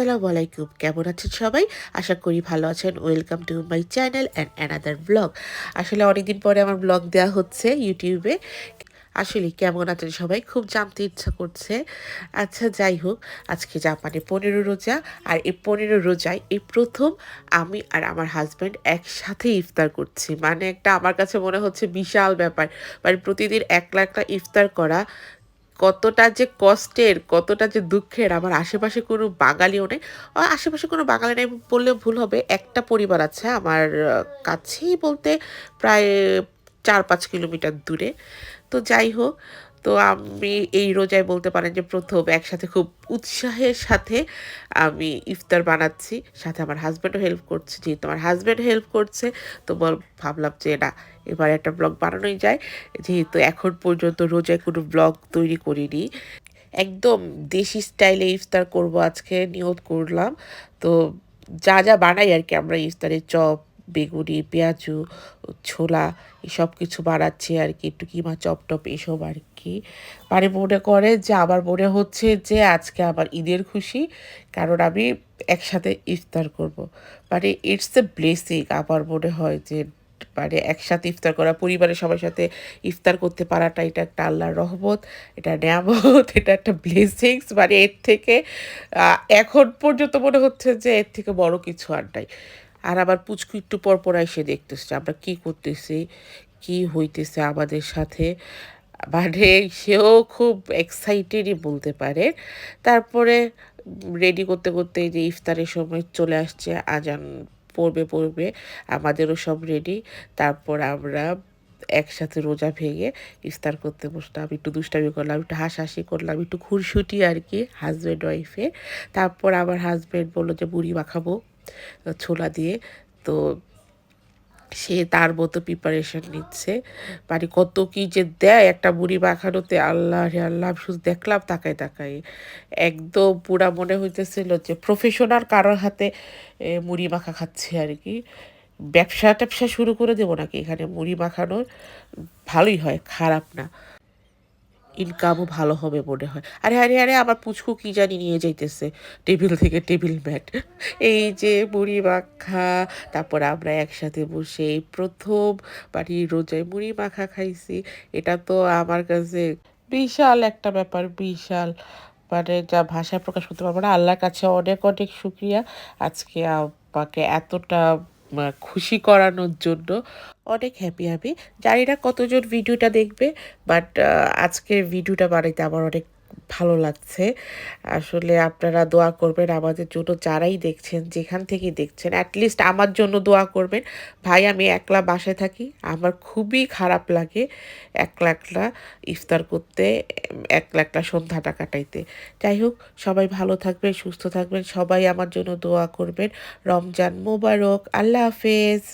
আসসালামু আলাইকুম। কেমন আছেন সবাই? আশা করি ভালো আছেন। Welcome to my channel and another vlog আসলে অনেকদিন পরে আমার ব্লগ দেওয়া হচ্ছে ইউটিউবে আসলে কেমন আছেন সবাই? খুব জানতে ইচ্ছা করছে। আচ্ছা যাই হোক, আজকে জাপানে পনেরো রোজা। আর এই পনেরো রোজায় এই প্রথম আমি আর আমার হাজব্যান্ড একসাথে ইফতার করছি। মানে একটা আমার কাছে মনে হচ্ছে বিশাল ব্যাপার। মানে প্রতিদিন একলা একলা ইফতার করা কতটা যে কষ্টের, কতটা যে দুঃখের আমার আশেপাশে কোনো বাঙালিও নেই। আশেপাশে কোনো বাঙালি নেই বললে ভুল হবে। একটা পরিবার আছে আমার কাছেই বলতে প্রায় চার পাঁচ কিলোমিটার দূরে। তো যাই হোক তো আমি এই রোজায় বলতে পারেন যে প্রথম একসাথে খুব উৎসাহের সাথে আমি ইফতার বানাচ্ছি, সাথে আমার হাজব্যান্ডও হেল্প করছে, যেহেতু আমার হাজব্যান্ড হেল্প করছে, তো বল, ভাবলাম যে না, এবার একটা ব্লগ বানানোই যায়। যেহেতু এখন পর্যন্ত রোজায় কোনো ব্লগ তৈরি করিনি, একদম দেশি স্টাইলে ইফতার করব আজকে নিয়ত করলাম। তো যা যা বানাই আর কি, আমরা ইফতারে চপ, বেগুনি, পেঁয়াজু, ছোলা, এসব কিছু বানাচ্ছি আর কি, একটু কিমা চপ টপ এসব আর কি। মানে মনে করে যে, আমার মনে হচ্ছে যে, আজকে আমার ঈদের খুশি, কারণ আমি একসাথে ইফতার করব। মানে ইটস এ ব্লেসিং আমার মনে হয় যে মানে একসাথে ইফতার করা, পরিবারের সবার সাথে ইফতার করতে পারাটা, এটা একটা আল্লাহর রহমত, এটা নিয়ামত, এটা একটা ব্লেসিংস মানে এর থেকে এখন পর্যন্ত মনে হচ্ছে যে, এর থেকে বড় কিছু আর নাই। আর আবার পুচকু একটু পরপর পর এসে দেখতেছে আমরা কি করতেছি, কি হইতেছে আমাদের সাথে। মানে সেও খুব এক্সাইটেডই বলতে পারে। তারপরে রেডি করতে করতে যে ইফতারের সময় চলে আসছে, আজান পড়বে পড়বে, আমাদেরও সব রেডি তারপর আমরা একসাথে রোজা ভেঙে ইফতার করতে বসলাম, একটু দুষ্টামি করলাম, একটু হাসাহাসি করলাম, একটু খুরশুটি আর কি হাজব্যান্ড ওয়াইফে তারপর আমার হাজব্যান্ড বলল যে, বুড়ি মাখাবো ছোলা দিয়ে। তো সে তার মতো প্রিপারেশন নিচ্ছে। মানে কত কি যে দেয় একটা মুড়ি মাখানোতে, আল্লাহ রে আল্লাহ শুধু দেখলাম তাকায় তাকাই একদম পুরা মনে হইতেছিল যে প্রফেশনাল কারোর হাতে মুড়ি মাখা খাচ্ছে আর কি। ব্যবসা ট্যাবসা শুরু করে দেবো নাকি এখানে মুড়ি মাখানোর? ভালোই হয়, খারাপ না। ইনকামও ভালো হবে মনে হয়। আরে আরে আরে, আমার পুচকু কি জানি নিয়ে যাইতেছে টেবিল থেকে টেবিল ম্যাট। এই যে মুড়ি মাখা, তারপর আমরা একসাথে বসে এই প্রথম বাড়ি রোজায় মুড়ি মাখা খাইছি। এটা তো আমার কাছে বিশাল একটা ব্যাপার, বিশাল। মানে যা ভাষায় প্রকাশ করতে পারব না, আল্লাহর কাছে অনেক অনেক শুক্রিয়া। আজকে আমাকে এতটা খুশি করানোর জন্য। অনেক হ্যাপি হ্যাপি জানি না কতজন ভিডিওটা দেখবে বাট আজকের ভিডিওটা বানাইতে আমার অনেক ভালো লাগছে। আসলে আপনারা দোয়া করবেন আমাদের জন্য, যারাই দেখছেন, যেখান থেকে দেখছেন অ্যাটলিস্ট আমার জন্য দোয়া করবেন। ভাই, আমি একলা বাসায় থাকি, আমার খুবই খারাপ লাগে একলা একলা ইফতার করতে, একলা একলা সন্ধ্যাটা কাটাইতে। যাই হোক, সবাই ভালো থাকবেন, সুস্থ থাকবেন, সবাই আমার জন্য দোয়া করবেন। রমজান মোবারক, আল্লাহ হাফেজ।